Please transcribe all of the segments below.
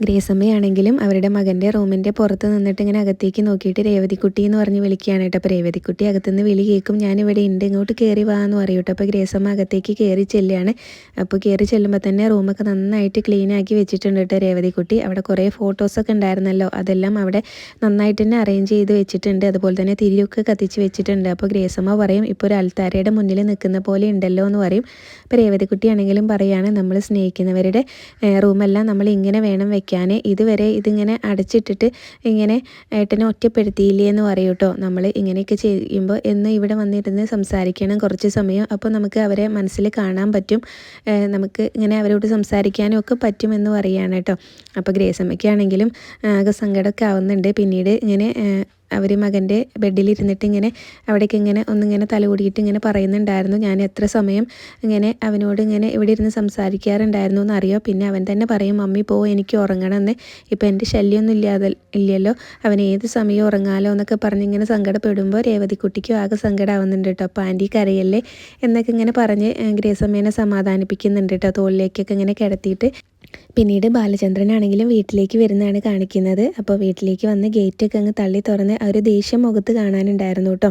ഗ്രേസമ്മയാണെങ്കിലും അവരുടെ മകന്റെ റൂമിന്റെ പുറത്ത് നിന്നിട്ട് ഇങ്ങനെ അകത്തേക്ക് നോക്കിയിട്ട് രേവതിക്കുട്ടി എന്ന് പറഞ്ഞ് വിളിക്കുകയാണ് കേട്ടോ. അപ്പോൾ രേവതിക്കുട്ടി അകത്തുനിന്ന് വിളി കേൾക്കും ഞാനിവിടെ ഉണ്ട് ഇങ്ങോട്ട് കയറി വാ എന്ന് പറയും കേട്ടോ. അപ്പോൾ ഗ്രേസമ്മ അകത്തേക്ക് കയറി ചെല്ലുകയാണ്. അപ്പോൾ കയറി ചെല്ലുമ്പോൾ തന്നെ റൂമൊക്കെ നന്നായിട്ട് ക്ലീൻ ആക്കി വെച്ചിട്ടുണ്ട് കേട്ടോ രേവതിക്കുട്ടി. അവിടെ കുറേ ഫോട്ടോസൊക്കെ ഉണ്ടായിരുന്നല്ലോ. അതെല്ലാം അവിടെ നന്നായിട്ട് തന്നെ അറേഞ്ച് ചെയ്ത് വെച്ചിട്ടുണ്ട്. അതുപോലെ തന്നെ തിരിയൊക്കെ കത്തിച്ച് വെച്ചിട്ടുണ്ട്. അപ്പോൾ ഗ്രേസമ്മ പറയും ഇപ്പോൾ ഒരു അൽത്താരയുടെ മുന്നിൽ നിൽക്കുന്ന പോലെ ഉണ്ടല്ലോ എന്ന് പറയും. അപ്പോൾ രേവതിക്കുട്ടി ആണെങ്കിലും പറയുകയാണ് നമ്മൾ സ്നേഹിക്കുന്നവരുടെ റൂമെല്ലാം നമ്മൾ ഇങ്ങനെ വേണം വെക്കാൻ ഇതുവരെ ഇതിങ്ങനെ അടച്ചിട്ടിട്ട് ഇങ്ങനെ ഏട്ടനെ ഒറ്റപ്പെടുത്തിയില്ലേ എന്ന് പറയും കേട്ടോ നമ്മൾ ഇങ്ങനെയൊക്കെ ചെയ്യുമ്പോൾ എന്ന് ഇവിടെ വന്നിരുന്ന് സംസാരിക്കണം കുറച്ച് സമയം. അപ്പോൾ നമുക്ക് അവരെ മനസ്സിൽ കാണാൻ പറ്റും. നമുക്ക് ഇങ്ങനെ അവരോട് സംസാരിക്കാനും ഒക്കെ പറ്റുമെന്ന് പറയുകയാണ് കേട്ടോ അപ്പോൾ ഗ്രേസമ്മയ്ക്കാണെങ്കിലും ആകെ സങ്കടമൊക്കെ ആവുന്നുണ്ട്. പിന്നീട് ഇങ്ങനെ അവർ മകന്റെ ബെഡിലിരുന്നിട്ട് ഇങ്ങനെ അവിടേക്ക് ഇങ്ങനെ ഒന്നിങ്ങനെ തലകൂടിയിട്ട് ഇങ്ങനെ പറയുന്നുണ്ടായിരുന്നു. ഞാൻ എത്ര സമയം ഇങ്ങനെ അവനോട് ഇങ്ങനെ ഇവിടെ ഇരുന്ന് സംസാരിക്കാറുണ്ടായിരുന്നു എന്നറിയോ? പിന്നെ അവൻ തന്നെ പറയും മമ്മി പോ എനിക്ക് ഉറങ്ങണമെന്ന്. ഇപ്പം എന്റെ ശല്യമൊന്നും ഇല്ലാതെ ഇല്ലല്ലോ. അവൻ ഏത് സമയം ഉറങ്ങാലോ എന്നൊക്കെ പറഞ്ഞ് ഇങ്ങനെ സങ്കടപ്പെടുമ്പോൾ രേവതിക്കുട്ടിക്കും ആകെ സങ്കടമാവുന്നുണ്ട് കേട്ടോ. അപ്പോൾ ആന്റി കരയല്ലേ? എന്നൊക്കെ ഇങ്ങനെ പറഞ്ഞ് ഗ്രേസമ്മേനെ സമാധാനിപ്പിക്കുന്നുണ്ട് കേട്ടോ. തോളിലേക്കൊക്കെ ഇങ്ങനെ കിടത്തിയിട്ട് പിന്നീട് ബാലചന്ദ്രനാണെങ്കിലും വീട്ടിലേക്ക് വരുന്നതാണ് കാണിക്കുന്നത്. അപ്പോൾ വീട്ടിലേക്ക് വന്ന് ഗേറ്റൊക്കെ അങ്ങ് തള്ളി തുറന്ന് ആ ഒരു ദേഷ്യം മുഖത്ത് കാണാനുണ്ടായിരുന്നു കേട്ടോ.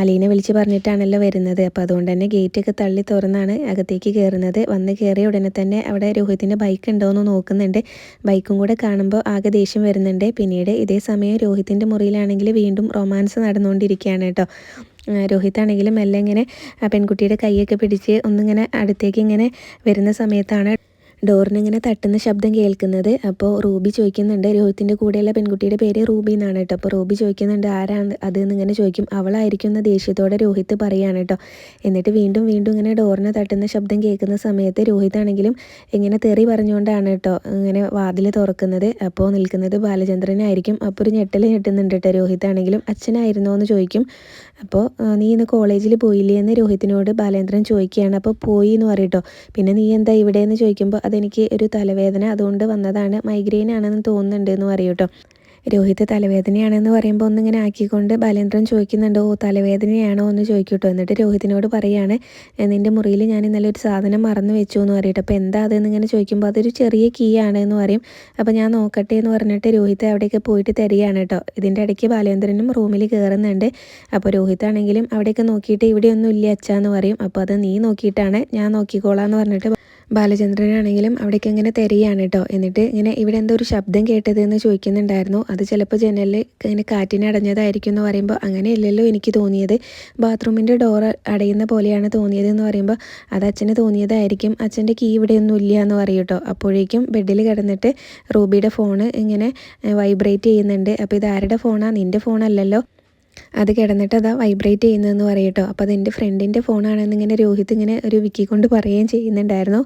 അലീനെ വിളിച്ച് പറഞ്ഞിട്ടാണല്ലോ വരുന്നത്. അപ്പോൾ അതുകൊണ്ട് തന്നെ ഗേറ്റൊക്കെ തള്ളി തുറന്നാണ് അകത്തേക്ക് കയറുന്നത്. വന്ന് കയറിയ ഉടനെ തന്നെ അവിടെ രോഹിത്തിന്റെ ബൈക്ക് ഉണ്ടോ എന്ന് നോക്കുന്നുണ്ട് ബൈക്കും കൂടെ കാണുമ്പോൾ ആകെ ദേഷ്യം വരുന്നുണ്ട്. പിന്നീട് ഇതേ സമയം രോഹിത്തിന്റെ മുറിയിലാണെങ്കിൽ വീണ്ടും റൊമാൻസ് നടന്നുകൊണ്ടിരിക്കുകയാണ് കേട്ടോ. രോഹിത്താണെങ്കിലും മെല്ലെ ഇങ്ങനെ പെൺകുട്ടിയുടെ കൈയൊക്കെ പിടിച്ച് ഒന്നിങ്ങനെ അടുത്തേക്ക് ഇങ്ങനെ വരുന്ന സമയത്താണ് ഡോറിനിങ്ങനെ തട്ടുന്ന ശബ്ദം കേൾക്കുന്നത്. അപ്പോൾ റൂബി ചോദിക്കുന്നുണ്ട് രോഹിത്തിന്റെ കൂടെയുള്ള പെൺകുട്ടിയുടെ പേര് റൂബി എന്നാണ് കേട്ടോ. അപ്പോൾ റൂബി ചോദിക്കുന്നുണ്ട് ആരാണ് അത്? എന്നിങ്ങനെ ചോദിക്കും. അവളായിരിക്കും എന്ന ദേഷ്യത്തോടെ രോഹിത്ത് പറയുകയാണ് കേട്ടോ. എന്നിട്ട് വീണ്ടും വീണ്ടും ഇങ്ങനെ ഡോറിനെ തട്ടുന്ന ശബ്ദം കേൾക്കുന്ന സമയത്ത് രോഹിത് ആണെങ്കിലും ഇങ്ങനെ തെറി പറഞ്ഞുകൊണ്ടാണ് കേട്ടോ ഇങ്ങനെ വാതിൽ തുറക്കുന്നത്. അപ്പോൾ നിൽക്കുന്നത് ബാലചന്ദ്രനായിരിക്കും. അപ്പോൾ ഒരു ഞെട്ടൽ ഞെട്ടുന്നുണ്ട് കേട്ടോ. രോഹിത് ആണെങ്കിലും അച്ഛനായിരുന്നോ എന്ന് ചോദിക്കും. അപ്പോൾ നീ ഇന്ന് കോളേജിൽ പോയില്ലേ? എന്ന് രോഹിത്തിനോട് ബാലേന്ദ്രൻ ചോദിക്കുകയാണ്. അപ്പോൾ പോയി എന്ന് പറയട്ടോ പിന്നെ നീ എന്താ ഇവിടെ എന്ന് ചോദിക്കുമ്പോൾ അതെനിക്ക് ഒരു തലവേദന അതുകൊണ്ട് വന്നതാണ്. മൈഗ്രെയിൻ ആണെന്ന് തോന്നുന്നുണ്ട് എന്ന് പറയും കേട്ടോ രോഹിത് തലവേദനയാണെന്ന് പറയുമ്പോൾ ഒന്നിങ്ങനെ ആക്കിക്കൊണ്ട് ബാലേന്ദ്രൻ ചോദിക്കുന്നുണ്ട് ഓ തലവേദനയാണോ? എന്ന് ചോദിക്കട്ടോ എന്നിട്ട് രോഹിതിനോട് പറയാണ് നിന്റെ മുറിയിൽ ഞാൻ ഇന്നലെ ഒരു സാധനം മറന്നു വെച്ചു എന്ന് പറയട്ടെ അപ്പോൾ എന്താ അതെന്ന് ഇങ്ങനെ ചോദിക്കുമ്പോൾ അതൊരു ചെറിയ കീ ആണ് എന്ന് പറയും. അപ്പോൾ ഞാൻ നോക്കട്ടെ എന്ന് പറഞ്ഞിട്ട് രോഹിത് അവിടെയൊക്കെ പോയിട്ട് തരികയാണ് കേട്ടോ ഇതിന്റെ ഇടയ്ക്ക് ബാലേന്ദ്രനും റൂമിൽ കയറുന്നുണ്ട് അപ്പോൾ രോഹിത് ആണെങ്കിലും അവിടെയൊക്കെ നോക്കിയിട്ട് ഇവിടെയൊന്നും ഇല്ല അച്ഛാന്ന് പറയും. അപ്പോൾ അത് നീ നോക്കിയിട്ടാണ് ഞാൻ നോക്കിക്കോളാം എന്ന് പറഞ്ഞിട്ട് ബാലചന്ദ്രനാണെങ്കിലും അവിടേക്ക് ഇങ്ങനെ തിരയാണ് കേട്ടോ എന്നിട്ട് ഇങ്ങനെ ഇവിടെ എന്തോ ഒരു ശബ്ദം കേട്ടത് എന്ന് ചോദിക്കുന്നുണ്ടായിരുന്നു. അത് ചിലപ്പോൾ ജനലിൽ ഇങ്ങനെ കാറ്റിനടഞ്ഞതായിരിക്കും എന്ന് പറയുമ്പോൾ അങ്ങനെയല്ലല്ലോ എനിക്ക് തോന്നിയത്. ബാത്റൂമിന്റെ ഡോർ അടയുന്ന പോലെയാണ് തോന്നിയത് എന്ന് പറയുമ്പോൾ അത് അച്ഛന് തോന്നിയതായിരിക്കും. അച്ഛന്റെ കീ ഇവിടെയൊന്നും ഇല്ല എന്ന് പറയും കേട്ടോ അപ്പോഴേക്കും ബെഡിൽ കിടന്നിട്ട് റൂബിയുടെ ഫോണ് ഇങ്ങനെ വൈബ്രേറ്റ് ചെയ്യുന്നുണ്ട്. അപ്പോൾ ഇത് ആരുടെ ഫോണാണ് നിന്റെ ഫോണല്ലല്ലോ. അത് കിടന്നിട്ട് അതാ വൈബ്രേറ്റ് ചെയ്യുന്നതെന്ന് പറയട്ടോ. അപ്പോൾ അതെന്റെ ഫ്രണ്ടിന്റെ ഫോണാണെന്ന് ഇങ്ങനെ രോഹിത് ഇങ്ങനെ ഒരു വിക്കി കൊണ്ട് പറയുകയും ചെയ്യുന്നുണ്ടായിരുന്നു.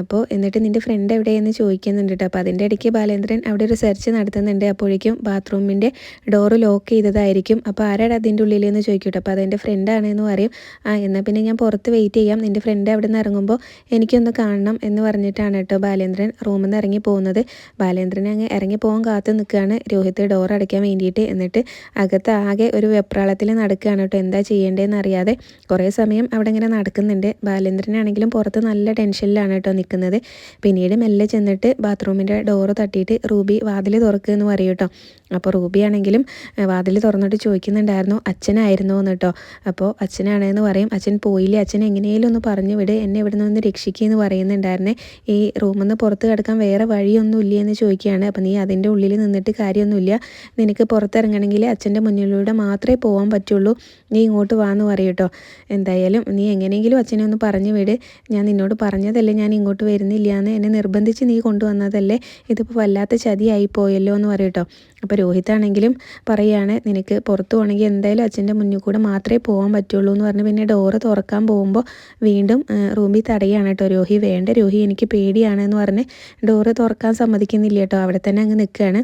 അപ്പോൾ എന്നിട്ട് നിന്റെ ഫ്രണ്ട് എവിടെയെന്ന് ചോദിക്കുന്നുണ്ട് കേട്ടോ. അപ്പോൾ അതിന്റെ ഇടയ്ക്ക് ബാലേന്ദ്രൻ അവിടെ ഒരു സെർച്ച് നടത്തുന്നുണ്ട്. അപ്പോഴേക്കും ബാത്റൂമിന്റെ ഡോറ് ലോക്ക് ചെയ്തതായിരിക്കും. അപ്പോൾ ആരാണ് അതിന്റെ ഉള്ളിലെന്ന് ചോദിക്കട്ടോ അപ്പോൾ അതെന്റെ ഫ്രണ്ടാണെന്ന് പറയും. ആ എന്നാൽ പിന്നെ ഞാൻ പുറത്ത് വെയിറ്റ് ചെയ്യാം. നിന്റെ ഫ്രണ്ട് അവിടെ നിന്ന് ഇറങ്ങുമ്പോൾ എനിക്കൊന്ന് കാണണം എന്ന് പറഞ്ഞിട്ടാണ് കേട്ടോ ബാലേന്ദ്രൻ റൂമിൽ നിന്ന് ഇറങ്ങി പോകുന്നത്. ബാലേന്ദ്രൻ അങ്ങ് ഇറങ്ങി പോകാൻ കാത്തു നിൽക്കുകയാണ്. രോഹിത് ഡോർ അടയ്ക്കാൻ വേണ്ടിയിട്ട്. എന്നിട്ട് അകത്ത് ആകെ ഒരു വെപ്രാളത്തിൽ നടക്കുകയാണ് കേട്ടോ. എന്താ ചെയ്യേണ്ടതെന്ന് അറിയാതെ കുറേ സമയം അവിടെ ഇങ്ങനെ നടക്കുന്നുണ്ട്. ബാലേന്ദ്രനാണെങ്കിലും പുറത്ത് നല്ല ടെൻഷനിലാണ് കേട്ടോ നിൽക്കുന്നത്. പിന്നീട് മെല്ലെ ചെന്നിട്ട് ബാത്റൂമിന്റെ ഡോറ് തട്ടിയിട്ട് റൂബി വാതിൽ തുറക്കുക എന്ന് പറയും കേട്ടോ. അപ്പോൾ റൂബി ആണെങ്കിലും വാതിൽ തുറന്നിട്ട് ചോദിക്കുന്നുണ്ടായിരുന്നു അച്ഛനായിരുന്നോ എന്ന് കേട്ടോ. അപ്പോൾ അച്ഛനാണെന്ന് പറയും. അച്ഛൻ പോയില്ലേ? അച്ഛൻ എങ്ങനെയും ഒന്ന് പറഞ്ഞു വിട്. എന്നെ ഇവിടെ നിന്ന് രക്ഷിക്കുമെന്ന് പറയുന്നുണ്ടായിരുന്നേ. ഈ റൂമിൽ നിന്ന് പുറത്ത് കിടക്കാൻ വേറെ വഴിയൊന്നും ഇല്ലേ? എന്ന് ചോദിക്കുകയാണ്. അപ്പോൾ നീ അതിന്റെ ഉള്ളിൽ നിന്നിട്ട് കാര്യമൊന്നുമില്ല. നിനക്ക് പുറത്തിറങ്ങണമെങ്കിൽ അച്ഛന്റെ മുന്നിലൂടെ മാത്രമേ പോകാൻ പറ്റുള്ളൂ. നീ ഇങ്ങോട്ട് വാന്ന് പറയൂട്ടോ എന്തായാലും നീ എങ്ങനെയെങ്കിലും അച്ഛനെ ഒന്ന് പറഞ്ഞു വിട്. ഞാൻ നിന്നോട് പറഞ്ഞതല്ലേ ഞാൻ ഇങ്ങോട്ട് വരുന്നില്ല എന്ന്. എന്നെ നിർബന്ധിച്ച് നീ കൊണ്ടുവന്നതല്ലേ. ഇതിപ്പോൾ വല്ലാത്ത ചതിയായി പോയല്ലോ എന്ന് പറയൂട്ടോ അപ്പോൾ രോഹിത്താണെങ്കിലും പറയുകയാണ് നിനക്ക് പുറത്ത് പോകണമെങ്കിൽ എന്തായാലും അച്ഛന്റെ മുന്നിൽ കൂടെ മാത്രമേ പോകാൻ പറ്റുള്ളൂ എന്ന് പറഞ്ഞ് പിന്നെ ഡോറ് തുറക്കാൻ പോകുമ്പോൾ വീണ്ടും റൂമിൽ തടയാണ് കേട്ടോ രോഹി വേണ്ട രോഹി എനിക്ക് പേടിയാണ് എന്ന് പറഞ്ഞ് ഡോറ് തുറക്കാൻ സമ്മതിക്കുന്നില്ല കേട്ടോ അവിടെ തന്നെ അങ്ങ് നിൽക്കുകയാണ്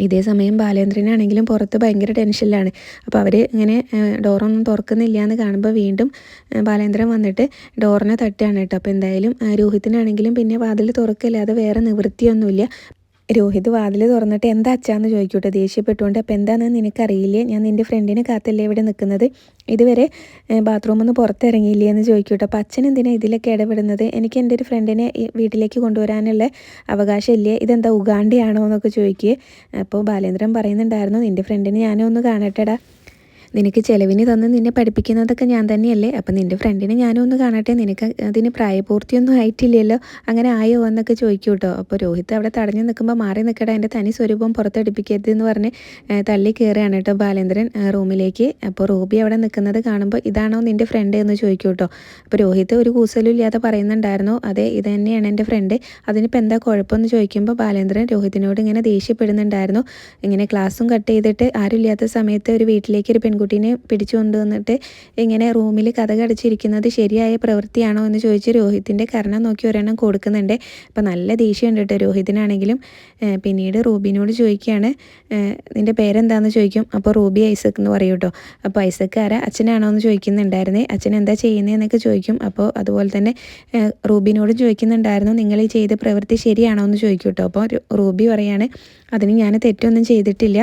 ഇതേ സമയം ബാലേന്ദ്രനാണെങ്കിലും പുറത്ത് ഭയങ്കര ടെൻഷനിലാണ്. അപ്പോൾ അവർ ഇങ്ങനെ ഡോറൊന്നും തുറക്കുന്നില്ല എന്ന് കാണുമ്പോൾ വീണ്ടും ബാലേന്ദ്രൻ വന്നിട്ട് ഡോറിനെ തട്ടുകയാണ് കേട്ടോ. അപ്പോൾ എന്തായാലും രോഹിത്തിനാണെങ്കിലും പിന്നെ വാതിൽ തുറക്കില്ലാതെ വേറെ നിവൃത്തിയൊന്നുമില്ല. രോഹിത് വാതിൽ തുറന്നിട്ട് എന്താ അച്ഛാന്ന് ചോദിക്കൂട്ടോ? ദേഷ്യപ്പെട്ടുകൊണ്ട്. അപ്പോൾ എന്താണെന്ന് നിനക്കറിയില്ലേ? ഞാൻ നിന്റെ ഫ്രണ്ടിനെ കാത്തല്ലേ ഇവിടെ നിൽക്കുന്നത്? ഇതുവരെ ബാത്റൂമിൽ നിന്ന് പുറത്തിറങ്ങിയില്ലേ? എന്ന് ചോദിക്കൂട്ടോ. അപ്പോൾ അച്ഛൻ എന്തിനാണ് ഇതിലൊക്കെ ഇടപെടുന്നത്? എനിക്ക് എന്റെ ഒരു ഫ്രണ്ടിനെ വീട്ടിലേക്ക് കൊണ്ടുവരാനുള്ള അവകാശമില്ലേ? ഇതെന്താ ഉഗാണ്ടിയാണോ എന്നൊക്കെ ചോദിക്കുക അപ്പോൾ ബാലേന്ദ്രൻ പറയുന്നുണ്ടായിരുന്നു നിന്റെ ഫ്രണ്ടിനെ ഞാനൊന്ന് കാണട്ടെടാ. നിനക്ക് ചെലവിന് തന്ന് നിന്നെ പഠിപ്പിക്കുന്നതൊക്കെ ഞാൻ തന്നെയല്ലേ? അപ്പം നിന്റെ ഫ്രണ്ടിനെ ഞാനും ഒന്ന് കാണട്ടെ. നിനക്ക് അതിന് പ്രായപൂർത്തിയൊന്നും ആയിട്ടില്ലല്ലോ. അങ്ങനെ ആയോ എന്നൊക്കെ ചോദിക്കൂ കേട്ടോ അപ്പോൾ രോഹിത് അവിടെ തടഞ്ഞു നിൽക്കുമ്പോൾ മാറി നിൽക്കട. എന്റെ തനി സ്വരൂപം പുറത്തെടുപ്പിക്കരുത് എന്ന് പറഞ്ഞ് തള്ളി കയറുകയാണ് കേട്ടോ ബാലേന്ദ്രൻ റൂമിലേക്ക്. അപ്പോൾ റൂബി അവിടെ നിൽക്കുന്നത് കാണുമ്പോൾ ഇതാണോ നിന്റെ ഫ്രണ്ട് എന്ന് ചോദിക്കൂ കേട്ടോ അപ്പോൾ രോഹിത് ഒരു കൂസലും ഇല്ലാതെ പറയുന്നുണ്ടായിരുന്നു. അതെ ഇത് തന്നെയാണ് എന്റെ ഫ്രണ്ട് അതിനിപ്പോൾ എന്താ കുഴപ്പമെന്ന് ചോദിക്കുമ്പോൾ ബാലേന്ദ്രൻ രോഹിതിനോട് ഇങ്ങനെ ദേഷ്യപ്പെടുന്നുണ്ടായിരുന്നു. ഇങ്ങനെ ക്ലാസ്സും കട്ട് ചെയ്തിട്ട് ആരുമില്ലാത്ത സമയത്ത് ഒരു വീട്ടിലേക്ക് ഒരു പെൺകുട്ടി പെൺകുട്ടീനെ പിടിച്ചു കൊണ്ടുവന്നിട്ട് ഇങ്ങനെ റൂമിൽ കഥ കടിച്ചിരിക്കുന്നത് ശരിയായ പ്രവൃത്തിയാണോ എന്ന് ചോദിച്ച് രോഹിത്തിന്റെ കരണം നോക്കി ഒരെണ്ണം കൊടുക്കുന്നുണ്ട്. അപ്പോൾ നല്ല ദേഷ്യമുണ്ട് കേട്ടോ രോഹിതിനാണെങ്കിലും. പിന്നീട് റൂബിനോട് ചോദിക്കുകയാണ് നിന്റെ പേരെന്താണെന്ന് ചോദിക്കും? അപ്പോൾ റൂബി ഐസക് എന്ന് പറയും കേട്ടോ. അപ്പോൾ ഐസക് ആരാ അച്ഛനാണോ? എന്ന് ചോദിക്കുന്നുണ്ടായിരുന്നേ. അച്ഛൻ എന്താ ചെയ്യുന്നതെന്നൊക്കെ ചോദിക്കും. അപ്പോൾ അതുപോലെ തന്നെ റൂബിനോട് ചോദിക്കുന്നുണ്ടായിരുന്നു നിങ്ങൾ ഈ ചെയ്ത പ്രവൃത്തി ശരിയാണോ? എന്ന് ചോദിക്കും കേട്ടോ. അപ്പോൾ റൂബി പറയാണ് അതിന് ഞാൻ തെറ്റൊന്നും ചെയ്തിട്ടില്ല.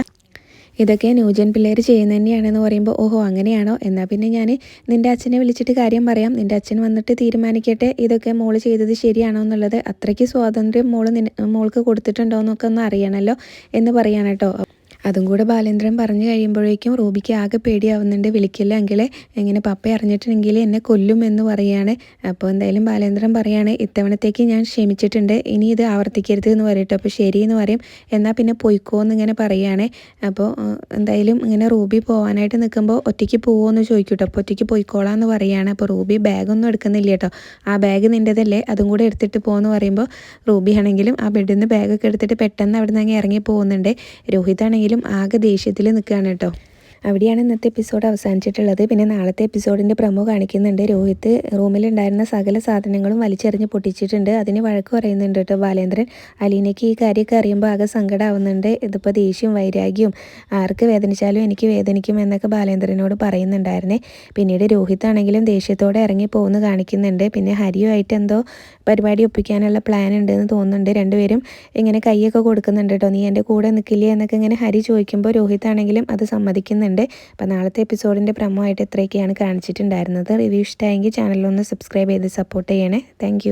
ഇതൊക്കെ ന്യൂജൻ പിള്ളേർ ചെയ്യുന്ന തന്നെയാണെന്ന് പറയുമ്പോൾ ഓഹോ അങ്ങനെയാണോ? എന്നാൽ പിന്നെ ഞാൻ നിന്റെ അച്ഛനെ വിളിച്ചിട്ട് കാര്യം പറയാം. നിന്റെ അച്ഛൻ വന്നിട്ട് തീരുമാനിക്കട്ടെ ഇതൊക്കെ മോൾ ചെയ്തത് ശരിയാണോ എന്നുള്ളത്. അത്രയ്ക്ക് സ്വാതന്ത്ര്യം മോൾ മോൾക്ക് കൊടുത്തിട്ടുണ്ടോ എന്നൊക്കെ ഒന്ന് അറിയണമല്ലോ എന്ന് പറയാണ് കേട്ടോ. അതും കൂടെ ബാലേന്ദ്രൻ പറഞ്ഞു കഴിയുമ്പോഴേക്കും റൂബിക്ക് ആകെ പേടിയാവുന്നുണ്ട് വിളിക്കില്ല എങ്കിൽ എങ്ങനെ പപ്പ അറിഞ്ഞിട്ടുണ്ടെങ്കിൽ എന്നെ കൊല്ലും എന്ന് പറയുകയാണ് അപ്പോൾ എന്തായാലും ബാലേന്ദ്രൻ പറയുകയാണ് ഇത്തവണത്തേക്ക് ഞാൻ ക്ഷമിച്ചിട്ടുണ്ട് ഇനി ഇത് ആവർത്തിക്കരുത് എന്ന് പറയട്ടെ. അപ്പോൾ ശരി എന്ന് പറയും. എന്നാൽ പിന്നെ പൊയ്ക്കോ എന്നിങ്ങനെ പറയുകയാണ് അപ്പോൾ എന്തായാലും ഇങ്ങനെ റൂബി പോകാനായിട്ട് നിൽക്കുമ്പോൾ ഒറ്റയ്ക്ക് പോകുമോ എന്ന് ചോദിക്കൂട്ടോ അപ്പോൾ ഒറ്റയ്ക്ക് പോയിക്കോളാം എന്ന് പറയുകയാണ് അപ്പോൾ റൂബി ബാഗൊന്നും എടുക്കുന്നില്ല കേട്ടോ. ആ ബാഗ് നിന്റെതല്ലേ? അതും കൂടെ എടുത്തിട്ട് പോകുമെന്ന് പറയുമ്പോൾ റൂബി ആണെങ്കിലും ആ ബെഡിൽ നിന്ന് ബാഗൊക്കെ എടുത്തിട്ട് പെട്ടെന്ന് അവിടെ നിന്ന് അങ്ങ് ഇറങ്ങി പോകുന്നുണ്ട്. രോഹിത് ആണെങ്കിലും ആകെ ദേഷ്യത്തിൽ നിൽക്കുകയാണ് കേട്ടോ. അവിടെയാണ് ഇന്നത്തെ എപ്പിസോഡ് അവസാനിച്ചിട്ടുള്ളത്. പിന്നെ നാളത്തെ എപ്പിസോഡിന്റെ പ്രമോ കാണിക്കുന്നുണ്ട്. രോഹിത് റൂമിലുണ്ടായിരുന്ന സകല സാധനങ്ങളും വലിച്ചെറിഞ്ഞ് പൊട്ടിച്ചിട്ടുണ്ട്. അതിന് വഴക്ക് പറയുന്നുണ്ട് കേട്ടോ ബാലേന്ദ്രൻ. അലീനയ്ക്ക് ഈ കാര്യമൊക്കെ അറിയുമ്പോൾ ആകെ സങ്കടമാവുന്നുണ്ട് ഇതിപ്പോൾ ദേഷ്യവും വൈരാഗ്യവും ആർക്ക് വേദനിച്ചാലും എനിക്ക് വേദനിക്കും എന്നൊക്കെ ബാലേന്ദ്രനോട് പറയുന്നുണ്ടായിരുന്നേ. പിന്നീട് രോഹിത് ആണെങ്കിലും ദേഷ്യത്തോടെ ഇറങ്ങി പോകുന്നു കാണിക്കുന്നുണ്ട്. പിന്നെ ഹരിയുമായിട്ട് എന്തോ പരിപാടി ഒപ്പിക്കാനുള്ള പ്ലാൻ ഉണ്ടെന്ന് തോന്നുന്നുണ്ട്. രണ്ടുപേരും ഇങ്ങനെ കൈയൊക്കെ കൊടുക്കുന്നുണ്ട് കേട്ടോ. നീ എന്റെ കൂടെ നിൽക്കില്ലേ എന്നൊക്കെ ഇങ്ങനെ ഹരി ചോദിക്കുമ്പോൾ രോഹിത് ആണെങ്കിലും അത് സമ്മതിക്കുന്നുണ്ട്. ചെയ്യുന്നുണ്ട് അപ്പോൾ നാളത്തെ എപ്പിസോഡിന്റെ പ്രമോ ആയിട്ട് ഇത്രയൊക്കെയാണ് കാണിച്ചിട്ടുണ്ടായിരുന്നത്. റിവ്യൂ ഇഷ്ടമായെങ്കിൽ ചാനലൊന്ന് സബ്സ്ക്രൈബ് ചെയ്ത് സപ്പോർട്ട് ചെയ്യണേ. താങ്ക്